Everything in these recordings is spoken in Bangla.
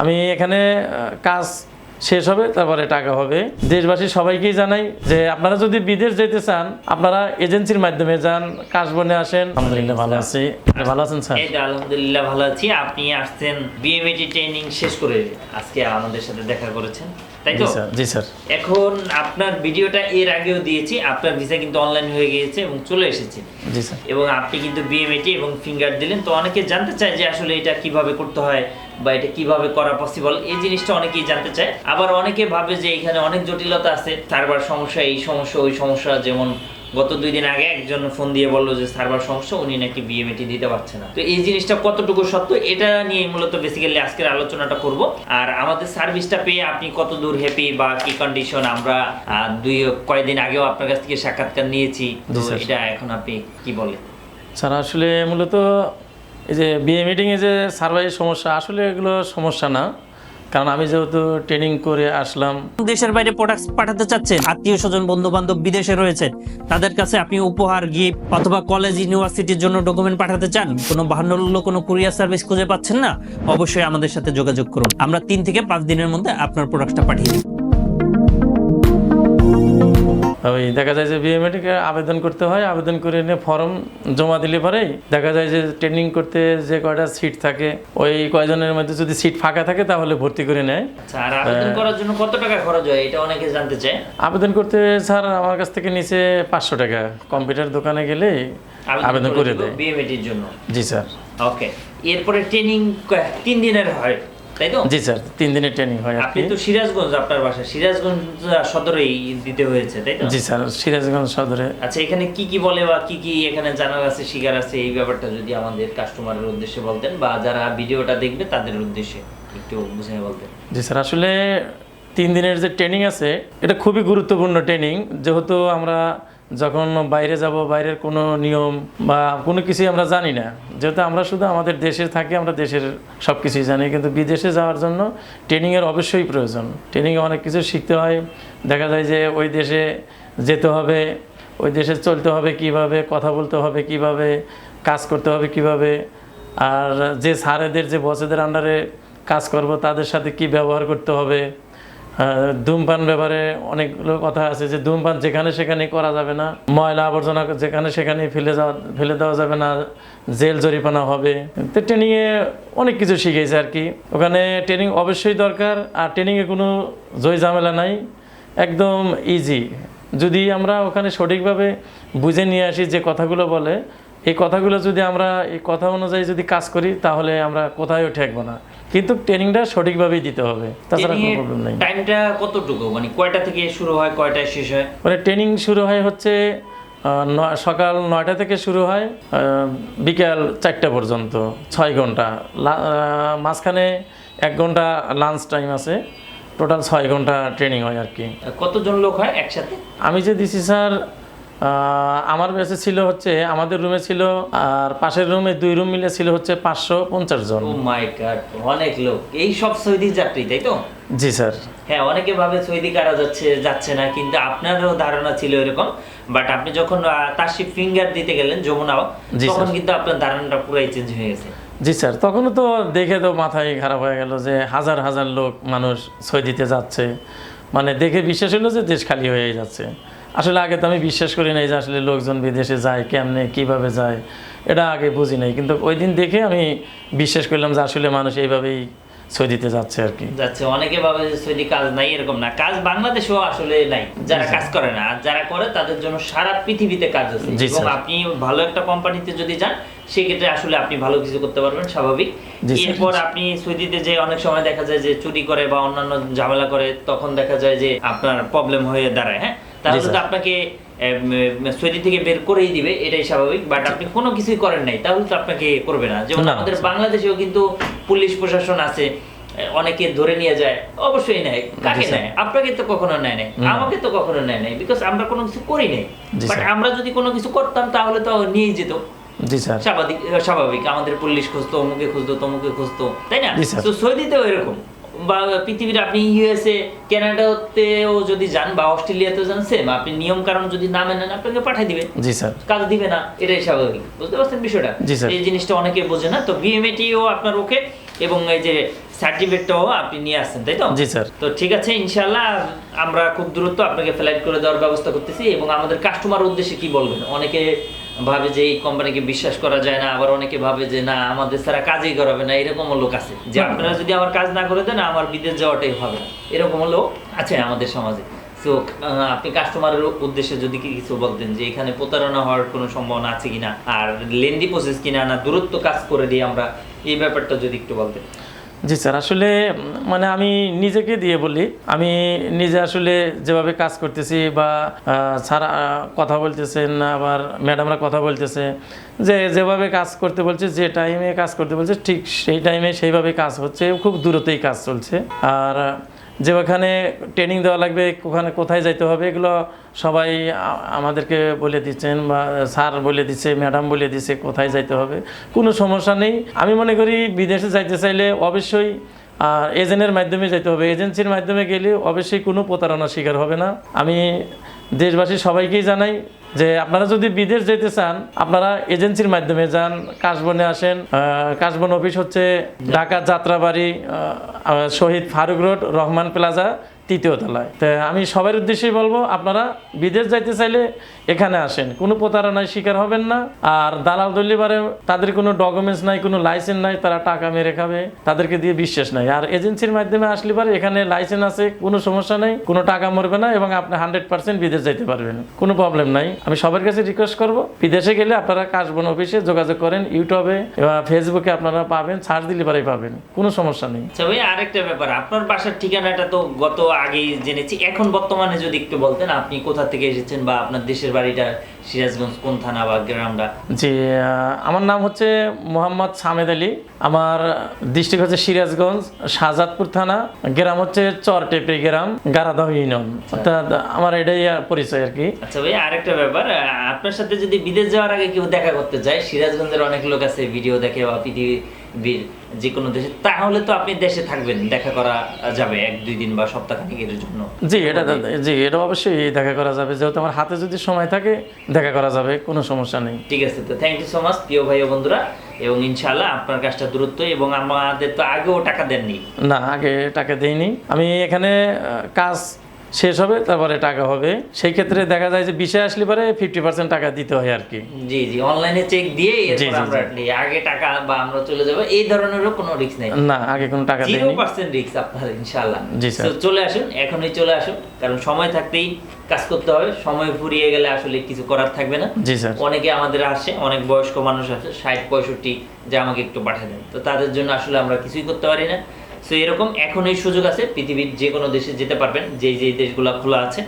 আমি এখানে কাজ শেষ হবে তারপরে টাকা হবে। দেশবাসী সবাইকেই জানাই যে আপনারা যদি বিদেশ যেতে চান আপনারা এজেন্সির মাধ্যমে যান কাশবনে আসেন। আলহামদুলিল্লাহ ভালো আছি। ভালো আছেন স্যার? আলহামদুলিল্লাহ ভালো আছি। আপনি আসছেন বিএমএটি ট্রেনিং শেষ করে আজকে আমাদের সাথে দেখা করেছেন। তাই তো? জি স্যার। এখন আপনার ভিডিওটা এর আগেও দিয়েছি। আপনার ভিসা কিন্তু অনলাইন হয়ে গিয়েছে এবং চলে এসেছে। জি স্যার। এবং আপনি কিন্তু বিএমএটি এবং ফিঙ্গার দিলেন। তো অনেকে জানতে চায় যে আসলে এটা কীভাবে করতে হয় বা এটা কীভাবে করা পসিবল এই জিনিসটা অনেকেই জানতে চায়। আবার অনেকে ভাবে যে এখানে অনেক জটিলতা আছে সার্ভার সমস্যা এই সমস্যা ওই সমস্যা। যেমন গত দুই দিন আগে একজন ফোন দিয়ে বলল যে সার্ভার সমস্যা উনি নাকি বিএমএটি দিতে পারছে না। তো এই জিনিসটা কতটুকু সত্য এটা নিয়ে মূলত বেসিক্যালি আজকের আলোচনাটা করব। আর আমাদের সার্ভিসটা পেয়ে আপনি কত দূর হ্যাপি বা কি কন্ডিশন আমরা দুই কয়েকদিন আগেও আপনার কাছ থেকে সাক্ষাৎকার নিয়েছি। তো এটা এখন আপনি কি বলেন? স্যার আসলে মূলত এই যে বিএ মিটিংয়ে যে সার্ভাইয়ের সমস্যা, আসলে এগুলো সমস্যা না। কারণ আমি যেহেতু ট্রেনিং করে আসলাম। দেশের বাইরে প্রোডাক্ট পাঠাতে চাচ্ছেন, আত্মীয় স্বজন বন্ধু বান্ধব বিদেশে রয়েছেন তাদের কাছে আপনি উপহার গিফট অথবা কলেজ ইউনিভার্সিটির জন্য ডকুমেন্ট পাঠাতে চান, কোনো বাহান্ন কোনো কুরিয়ার সার্ভিস খুঁজে পাচ্ছেন না, অবশ্যই আমাদের সাথে যোগাযোগ করুন। আমরা তিন থেকে পাঁচ দিনের মধ্যে আপনার প্রোডাক্টটা পাঠিয়ে দিই। ওই দেখা যায় যে বিএ মিটিংয়ে আবেদন করতে হয় আবেদন করে এনে ফর্ম জমা দিলে পরেই দেখা যায় যে ট্রেনিং করতে যে কয়টা সিট থাকে ওই কয়জনের মধ্যে যদি সিট ফাঁকা থাকে তাহলে ভর্তি করে নেয়। আচ্ছা, আর আবেদন করার জন্য কত টাকা খরচ হয়? এটা অনেকে জানতে চায়। আবেদন করতে স্যার আমার কাছ থেকে নিচে পাঁচশো টাকা। কম্পিউটার দোকানে গেলে আবেদন করে দেয়। বিএমএটির জন্য। জি স্যার। ওকে এরপরে ট্রেনিং তিন দিনের হয়। তাই তো? জি স্যার তিন দিনের ট্রেনিং হয় আপনি তো সিরাজগঞ্জ আপনার বাসা সিরাজগঞ্জ সদরেই দিতে হয়েছে তাই তো? জি স্যার সিরাজগঞ্জ সদরে। আচ্ছা এখানে কি কি বলে বা কি কি এখানে জানার আছে শিকার আছে এই ব্যাপারটা যদি আমাদের কাস্টমারের উদ্দেশ্যে বলতেন বা যারা ভিডিওটা দেখবে তাদের উদ্দেশ্যে একটু বুঝিয়ে বলতেন। জি স্যার আসলে তিন দিনের যে ট্রেনিং আছে এটা খুবই গুরুত্বপূর্ণ ট্রেনিং যেহেতু আমরা যখন বাইরে যাব, বাইরের কোনো নিয়ম বা কোনো কিছুই আমরা জানি না। যেহেতু আমরা শুধু আমাদের দেশে থাকি, আমরা দেশের সব কিছুই জানি, কিন্তু বিদেশে যাওয়ার জন্য ট্রেনিংয়ের অবশ্যই প্রয়োজন। ট্রেনিংয়ে অনেক কিছু শিখতে হয়। দেখা যায় যে ওই দেশে যেতে হবে, ওই দেশে চলতে হবে কীভাবে, কথা বলতে হবে কীভাবে, কাজ করতে হবে কীভাবে, আর যে স্যারেদের, যে বসেদের আন্ডারে কাজ করব, তাদের সাথে কি ব্যবহার করতে হবে ধূমপান ব্যাপারে অনেকগুলো কথা আছে যে ধূমপান যেখানে সেখানে করা যাবে না, ময়লা আবর্জনা যেখানে সেখানে ফেলে যাওয়া, ফেলে দেওয়া যাবে না, জেল জরিপানা হবে। তো ট্রেনিংয়ে অনেক কিছু শিখেছে আর কি। ওখানে ট্রেনিং অবশ্যই দরকার আর ট্রেনিংয়ে কোনো জয় ঝামেলা নাই। একদম ইজি যদি আমরা ওখানে সঠিকভাবে বুঝে নিয়ে আসি যে কথাগুলো বলে, এই কথাগুলো যদি আমরা, এই কথা অনুযায়ী যদি কাজ করি, তাহলে আমরা কোথায়ও ঠেকবো না। কিন্তু ট্রেনিংটা সঠিকভাবেই দিতে হবে। তাছাড়া কোনো প্রবলেম নেই। টাইমটা কতটুকু? মানে কয়টা থেকে শুরু হয় কয়টায় শেষ হয়? মানে ট্রেনিং শুরু হয় হচ্ছে সকাল নয়টা থেকে শুরু হয় বিকাল চারটা পর্যন্ত ছয় ঘণ্টা। মাঝখানে এক ঘণ্টা লাঞ্চ টাইম আছে। টোটাল ছয় ঘণ্টা ট্রেনিং হয় আর কি। কতজন লোক হয় একসাথে? আমি যে দিছি স্যার আমার বেসে ছিল হচ্ছে আমাদের রুমে ছিল আর পাশের রুমে দুই রুম মিলে ছিল হচ্ছে পাঁচশো পঞ্চাশ জন। ও মাই গড অনেক লোক। এই সব সৌদি যাত্রী তাই তো? জি স্যার। হ্যাঁ অনেকে ভাবে সৌদি কারা যাচ্ছে যাচ্ছে না কিন্তু আপনারও ধারণা ছিল এরকম। বাট আপনি যখন তারশিপ ফিঙ্গার দিতে গেলেন যমুনাও তখন কিন্তু আপনার ধারণাটা পুরাই চেঞ্জ হয়ে গেছে। জি স্যার। তখনও তো দেখে তো মাথায় খারাপ হয়ে গেল যে হাজার হাজার লোক মানুষ সৌদিতে যাচ্ছে। মানে দেখে বিশ্বাস হলো যে দেশ খালি হয়ে যাচ্ছে। আসলে আগে তো আমি বিশ্বাস করি নাই যে আসলে লোকজন বিদেশে যায় কেমনে কীভাবে যায় এটা আগে বুঝি নাই। কিন্তু ওই দিন দেখে আমি বিশ্বাস করলাম যে আসলে মানুষ এইভাবেই সৌদিতে যাচ্ছে আর কি। যাচ্ছে অনেকে ভাবে যে সৌদি কাজ নাই এরকম না। কাজ বাংলাদেশেও আসলে নাই যারা কাজ করে না। আর যারা করে তাদের জন্য সারা পৃথিবীতে কাজ আছে। এবং আপনি ভালো একটা কোম্পানিতে যদি যান সেক্ষেত্রে আসলে আপনি ভালো কিছু করতে পারবেন স্বাভাবিক। এরপর আপনি সৌদিতে যে অনেক সময় দেখা যায় যে চুরি করে বা অন্যান্য ঝামেলা করে তখন দেখা যায় যে আপনার প্রবলেম হয়ে দাঁড়ায় হ্যাঁ? তাহলে তো আপনাকে সৌদি থেকে বের করেই দিবে এটাই স্বাভাবিক বাট আপনি কোনো কিছুই করেন নাই তাহলে তো আপনাকে করবে না। যেমন আমাদের বাংলাদেশেও কিন্তু পুলিশ প্রশাসন আছে অনেকে ধরে নিয়ে যায় অবশ্যই নেয় কাকে নেয়? আপনাকে তো কখনো নেয় নাই আমাকে তো কখনো নেয় নাই বিকজ আমরা কোনো কিছু করি নাই। বাট আমরা যদি কোনো কিছু করতাম তাহলে তো নিয়েই যেত। স্বাভাবিক স্বাভাবিক আমাদের পুলিশ খুঁজতো অমুকে খুঁজতো তমুকে খুঁজতো তাই না। তো সৌদিতেও এরকম। বা পৃথিবীর আপনি ইউএসএ কানাডাতেও যদি যান বা অস্ট্রেলিয়াতেও যান সেম আপনি নিয়ম কারণ যদি না মেনেন আপনাকে পাঠিয়ে দিবে। জি স্যার। কাজ দিবে না এটাই স্বাভাবিক। বুঝতে পারছেন বিষয়টা? এই জিনিসটা অনেকে বোঝে না। তো বিএমএটিও আপনার ওকে এবং এই যে সার্টিফিকেটটাও আপনি নিয়ে আসছেন তাই তো? জি স্যার। তো ঠিক আছে ইনশাল্লাহ আমরা খুব দ্রুত আপনাকে ফ্লাইট করে দেওয়ার ব্যবস্থা করতেছি এবং আমাদের কাস্টমার উদ্দেশ্যে কি বলবেন? অনেকে ভাবে যে এই কোম্পানিকে বিশ্বাস করা যায় না আবার অনেকে ভাবে যে না আমাদের ছাড়া কাজই করাবে না এরকমও লোক আছে। যে আপনারা যদি আমার কাজ না করে দেন আমার বিদেশ যাওয়াটাই হবে না। এরকম লোক আছে আমাদের সমাজে। তো আপনি কাস্টমারের উদ্দেশ্যে যদি কি কিছু বলতেন যে এখানে প্রতারণা হওয়ার কোনো সম্ভাবনা আছে কিনা আর লেন্দি প্রসেস কিনা না দূরত্ব কাজ করে দিয়ে আমরা এই ব্যাপারটা যদি একটু বলতেন। জি স্যার, আসলে মানে আমি নিজেকে দিয়ে বলি, আমি নিজে আসলে যেভাবে কাজ করতেছি বা সারা কথা বলতেছেন, আবার ম্যাডামরা কথা বলতেছে, যে যেভাবে কাজ করতে বলছে, যে টাইমে কাজ করতে বলছে, ঠিক সেই টাইমে সেইভাবে কাজ হচ্ছে, খুব দূরতেই কাজ চলছে। আর যেখানে ট্রেনিং দেওয়া লাগবে, ওখানে কোথায় যাইতে হবে, এগুলো সবাই আমাদেরকে বলে দিচ্ছেন বা স্যার বলে দিচ্ছে, ম্যাডাম বলে দিচ্ছে কোথায় যাইতে হবে। কোনো সমস্যা নেই। আমি মনে করি বিদেশে যাইতে চাইলে অবশ্যই এজেন্টের মাধ্যমে যেতে হবে। এজেন্সির মাধ্যমে গেলে অবশ্যই কোনো প্রতারণার শিকার হবে না। আমি দেশবাসী সবাইকেই জানাই যে আপনারা যদি বিদেশ যেতে চান, আপনারা এজেন্সির মাধ্যমে যান, কাশবনে আসেন কাশবন অফিস হচ্ছে ঢাকা যাত্রাবাড়ি শহীদ ফারুক রোড, রহমান প্লাজা তৃতীয় তলায়। তো আমি সবার উদ্দেশ্যেই বলব, আপনারা বিদেশ যাইতে চাইলে এখানে আসেন। কোনো প্রতারণায় শিকার হবেন না। আর দালাল দলিবারে তাদের কোনো ডকুমেন্টস নাই, কোনো লাইসেন্স নাই, তারা টাকা মেরে খাবে। তাদেরকে দিয়ে বিশ্বাস নাই। আর এজেন্সির মাধ্যমে আসলে পারে এখানে লাইসেন্স আছে, কোনো সমস্যা নেই, কোনো টাকা মরবে না এবং আপনি হান্ড্রেড পার্সেন্ট বিদেশ যাইতে পারবেন। কোনো প্রবলেম নাই। আমি সবার কাছে রিকোয়েস্ট করব, বিদেশে গেলে আপনারা কাশবন অফিসে যোগাযোগ করেন, ইউটিউবে বা ফেসবুকে আপনারা পাবেন সার্চ দিলে পারে পাবেন। কোনো সমস্যা নেই। আচ্ছা আরেকটা ব্যাপার। আপনার বাসার ঠিকানাটা তো গত আগেই জেনেছি। এখন বর্তমানে যদি একটু বলতেন আপনি কোথা থেকে এসেছেন বা আপনার দেশের বাড়িটা সিরাজগঞ্জ কোন থানা বা গ্রামটা? জি আমার নাম হচ্ছে মোহাম্মদ সামেদ আলী। আমার ডিস্ট্রিক্ট হচ্ছে সিরাজগঞ্জ শাহজাদপুর থানা। গ্রাম হচ্ছে চরটেপে গ্রাম গারাদহ ইউনিয়ন। অর্থাৎ আমার এটাই পরিচয় আর কি। আচ্ছা ভাই আরেকটা ব্যাপার আপনার সাথে যদি বিদেশ যাওয়ার আগে কেউ দেখা করতে যায় সিরাজগঞ্জের অনেক লোক আছে ভিডিও দেখে বা পৃথিবীর যে কোনো দেশে তাহলে তো আপনি দেশে থাকবেন দেখা করা যাবে এক দুই দিন বা সপ্তাহখানেকের জন্য। জি এটা জি এটা অবশ্যই দেখা করা যাবে যেহেতু আমার হাতে যদি সময় থাকে দেখা করা যাবে কোনো সমস্যা নেই। ঠিক আছে তো থ্যাংক ইউ সো মাচ প্রিয় ভাই ও বন্ধুরা এবং ইনশাআল্লাহ আপনার কাজটা দূরত্ব এবং আমাদের তো আগেও টাকা দেননি। না আগে টাকা দেইনি। আমি এখানে কাজ শেষ হবে তারপরে টাকা হবে। সেই ক্ষেত্রে দেখা যায় যে বিষয় আসলে পরে ফিফটি পার্সেন্ট টাকা দিতে হয় আর কি। জি জি অনলাইনে চেক দিয়ে আমরা আগে টাকা বা আমরা চলে যাব এই ধরনেরও কোনো রিস্ক নেই। না আগে কোনো টাকা জিরো পার্সেন্ট রিস্ক আপনার ইনশাআল্লাহ। জি, স্যার। চলে আসুন এখনই চলে আসুন কারণ সময় থাকতেই কাজ করতে হবে। সময় ফুরিয়ে গেলে আসলে কিছু করার থাকবে না। জি স্যার। অনেকে আমাদের আসে অনেক বয়স্ক মানুষ আছে ষাট পঁয়ষট্টি যে আমাকে একটু পাঠিয়ে দেন তো তাদের জন্য আসলে আমরা কিছুই করতে পারি না। তো এরকম এখন এই সুযোগ আছে পৃথিবীর যে কোনো দেশে যেতে পারবেন যেই যেই দেশগুলো খোলা আছে।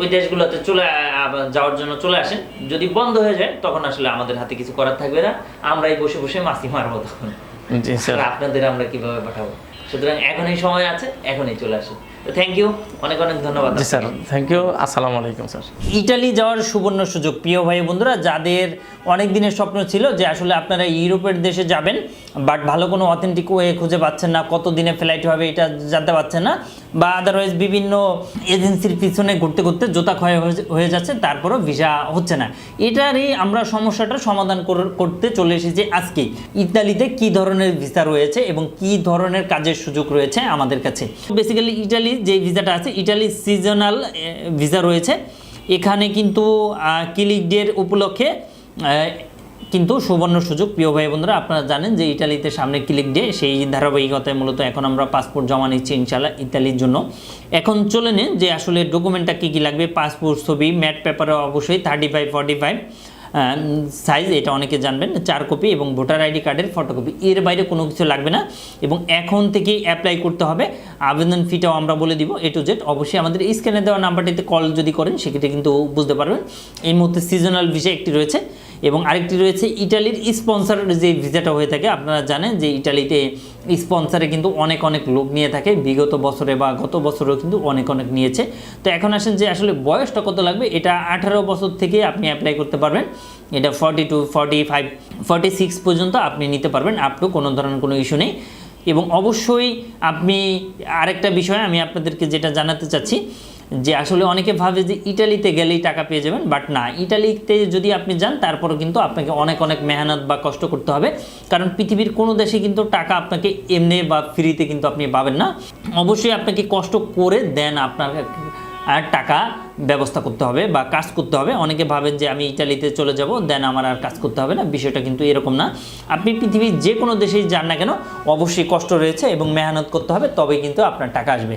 ওই দেশগুলোতে চলে আবার যাওয়ার জন্য চলে আসেন। যদি বন্ধ হয়ে যায় তখন আসলে আমাদের হাতে কিছু করার থাকবে না। আমরাই বসে বসে মাছি মারবো তখন। স্যার। আপনাদের আমরা কীভাবে পাঠাবো? সুতরাং এখন এই সময় আছে এখনই চলে আসুন। থ্যাংক ইউ অনেক অনেক ধন্যবাদ জি স্যার থ্যাংক ইউ আসসালামু আলাইকুম স্যার। ইটালি যাওয়ার সুবর্ণ সুযোগ। প্রিয় ভাই বন্ধুরা যাদের অনেক দিনের স্বপ্ন ছিল যে আসলে আপনারা ইউরোপের দেশে যাবেন বাট ভালো কোনো অথেন্টিক ওয়ে খুঁজে পাচ্ছেন না কত দিনে ফ্লাইট হবে এটা জানতে পারছেন না বা আদারওয়াইজ বিভিন্ন এজেন্সির পিছনে ঘুরতে ঘুরতে জোতা ক্ষয় হয়ে- যাচ্ছে তারপরও ভিসা হচ্ছে না। এটারই আমরা সমস্যাটার সমাধান করতে চলে এসেছি আজকে। ইতালিতে কি ধরনের ভিসা রয়েছে এবং কি ধরনের কাজের সুযোগ রয়েছে আমাদের কাছে? বেসিক্যালি ইটালি যে ভিসাটা আছে ইটালি সিজনাল ভিসা রয়েছে। এখানে কিন্তু ক্লিক ডের উপলক্ষে কিন্তু সুবর্ণ সুযোগ। প্রিয় ভাই বন্ধুরা আপনারা জানেন যে ইটালিতে সামনে ক্লিক ডে, সেই ধারাবাহিকতায় মূলত এখন আমরা পাসপোর্ট জমা নিচ্ছি ইনশাল্লাহ ইতালির জন্য। এখন চলে নেন যে আসলে ডকুমেন্টটা কী কী লাগবে পাসপোর্ট ছবি ম্যাট পেপারে অবশ্যই thirty five forty five size এটা অনেকে জানবেন, চার কপি এবং ভোটার আইডি কার্ডের ফটোকপি এর বাইরে কোনো কিছু লাগবে না এবং এখন থেকেই অ্যাপ্লাই করতে হবে। আবেদন ফিটাও আমরা বলে দিব এ টু জেড অবশ্যই আমাদের স্ক্যানে দেওয়া নাম্বারটিতে কল যদি করেন, সেক্ষেত্রে কিন্তু বুঝতে পারবেন। এই মুহূর্তে সিজনাল ভিসা একটি রয়েছে। এবং আরেকটি রয়েছে ইটালির স্পন্সর, যে ভিসাটা হয়ে থাকে, আপনারা জানেন যে ইটালিতে স্পন্সরে কিন্তু অনেক অনেক লোক নিয়ে থাকে, বিগত বছরে বা গত বছরেও কিন্তু অনেক অনেক নিয়েছে। তো এখন আসেন যে আসলে বয়সটা কত লাগবে, এটা আঠারো বছর থেকে আপনি অ্যাপ্লাই করতে পারবেন। এটা forty two forty five forty six পর্যন্ত আপনি নিতে পারবেন আপ টু কোনো ধরনের কোনো ইস্যু নেই। এবং অবশ্যই আপনি আরেকটা বিষয় আমি আপনাদেরকে যেটা জানাতে চাচ্ছি যে আসলে অনেকে ভাবে যে ইটালিতে গেলেই টাকা পেয়ে যাবেন বাট না, ইটালিতে যদি আপনি যান, তারপরও কিন্তু আপনাকে অনেক অনেক মেহনত বা কষ্ট করতে হবে। কারণ পৃথিবীর কোনো দেশে কিন্তু টাকা আপনাকে এমনি বা ফ্রিতে কিন্তু আপনি পাবেন না। অবশ্যই আপনাকে কষ্ট করে দেন আপনার আর টাকা ব্যবস্থা করতে হবে বা কাজ করতে হবে। অনেকে ভাবেন যে আমি ইটালিতে চলে যাব, দেন আমার আর কাজ করতে হবে না, বিষয়টা কিন্তু এরকম না। আপনি পৃথিবীর যে কোনো দেশেই যান না কেন, অবশ্যই কষ্ট রয়েছে এবং মেহনত করতে হবে, তবেই কিন্তু আপনার টাকা আসবে।